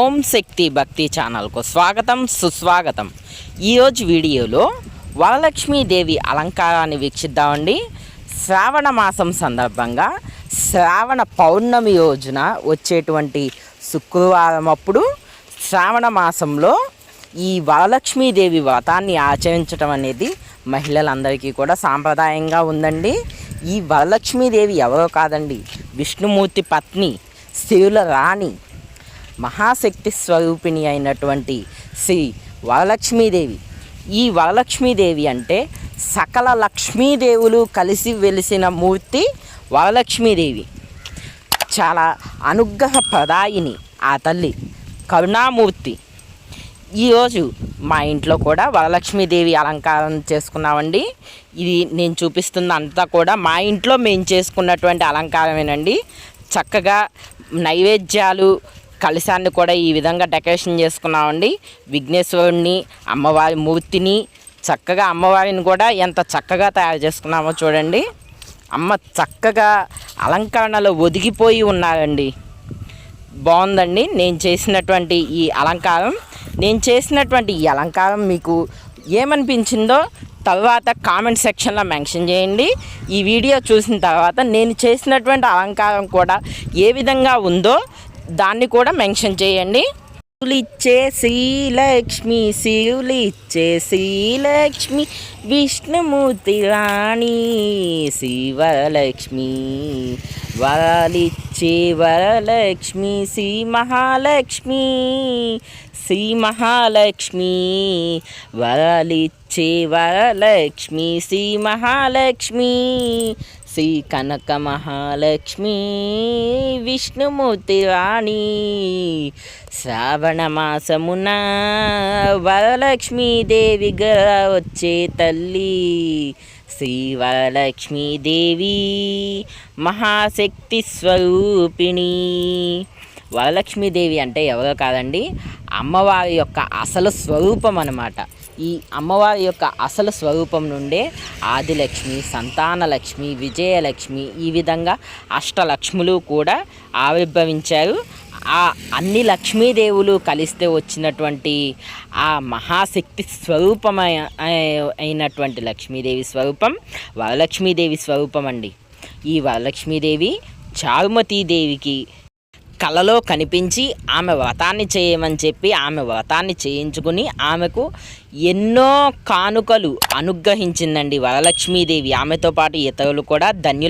ఓం శక్తి భక్తి ఛానల్కు స్వాగతం సుస్వాగతం. ఈరోజు వీడియోలో వరలక్ష్మీదేవి అలంకారాన్ని వీక్షిద్దామండి. శ్రావణ మాసం సందర్భంగా శ్రావణ పౌర్ణమి రోజున వచ్చేటువంటి శుక్రవారం అప్పుడు శ్రావణ మాసంలో ఈ వరలక్ష్మీదేవి వ్రతాన్ని ఆచరించడం అనేది మహిళలందరికీ కూడా సాంప్రదాయంగా ఉందండి. ఈ వరలక్ష్మీదేవి ఎవరో కాదండి విష్ణుమూర్తి పత్ని శివుల రాణి మహాశక్తి స్వరూపిణి అయినటువంటి శ్రీ వరలక్ష్మీదేవి. ఈ వరలక్ష్మీదేవి అంటే సకల లక్ష్మీదేవులు కలిసి వెలిసిన మూర్తి వరలక్ష్మీదేవి. చాలా అనుగ్రహ ప్రదాయిని ఆ తల్లి కరుణామూర్తి. ఈరోజు మా ఇంట్లో కూడా వరలక్ష్మీదేవి అలంకారం చేసుకున్నామండి. ఇది నేను చూపిస్తున్న అంతా కూడా మా ఇంట్లో మేము చేసుకున్నటువంటి అలంకారమేనండి. చక్కగా నైవేద్యాలు కలశాన్ని కూడా ఈ విధంగా డెకరేషన్ చేసుకున్నామండి. విఘ్నేశ్వరుణ్ణి అమ్మవారి మూర్తిని చక్కగా అమ్మవారిని కూడా ఎంత చక్కగా తయారు చేసుకున్నామో చూడండి. అమ్మ చక్కగా అలంకరణలో ఒదిగిపోయి ఉన్నారండి. బాగుందండి. నేను చేసినటువంటి ఈ అలంకారం. నేను చేసినటువంటి ఈ అలంకారం మీకు ఏమనిపించిందో తర్వాత కామెంట్ సెక్షన్లో మెన్షన్ చేయండి. ఈ వీడియో చూసిన తర్వాత నేను చేసినటువంటి అలంకారం కూడా ఏ విధంగా ఉందో దాన్ని కూడా మెన్షన్ చేయండి. శివులిచ్చే శ్రీలక్ష్మి శివులిచ్చే శ్రీలక్ష్మి విష్ణుమూర్తి రాణి శివలక్ష్మి వరాలిచ్చే వరలక్ష్మి శ్రీ మహాలక్ష్మి శ్రీ మహాలక్ష్మి వరాలిచ్చే వరలక్ష్మి శ్రీ మహాలక్ష్మి శ్రీ కనక మహాలక్ష్మి విష్ణుమూర్తి రాణి శ్రావణ మాసమున వరలక్ష్మీదేవిగా వచ్చే తల్లి శ్రీ వరలక్ష్మీదేవి మహాశక్తి స్వరూపిణి. వరలక్ష్మీదేవి అంటే ఎవరో కాదండి అమ్మవారి యొక్క అసలు స్వరూపం అనమాట ఈ అమ్మవారి యొక్క అసలు స్వరూపం నుండే ఆదిలక్ష్మి సంతానలక్ష్మి విజయలక్ష్మి ఈ విధంగా అష్టలక్ష్ములు కూడా ఆవిర్భవించారు. ఆ అన్ని లక్ష్మీదేవులు కలిస్తే వచ్చినటువంటి ఆ మహాశక్తి స్వరూపమై అయినటువంటి లక్ష్మీదేవి స్వరూపం వరలక్ష్మీదేవి స్వరూపం అండి. ఈ వరలక్ష్మీదేవి చారుమతీదేవికి కలలో కనిపించి ఆమె వ్రతాన్ని చేయమని చెప్పి ఆమె వ్రతాన్ని చేయించుకుని ఆమెకు ఎన్నో కానుకలు అనుగ్రహించిందండి వరలక్ష్మీదేవి. ఆమెతో పాటు ఇతరులు కూడా ధన్యుల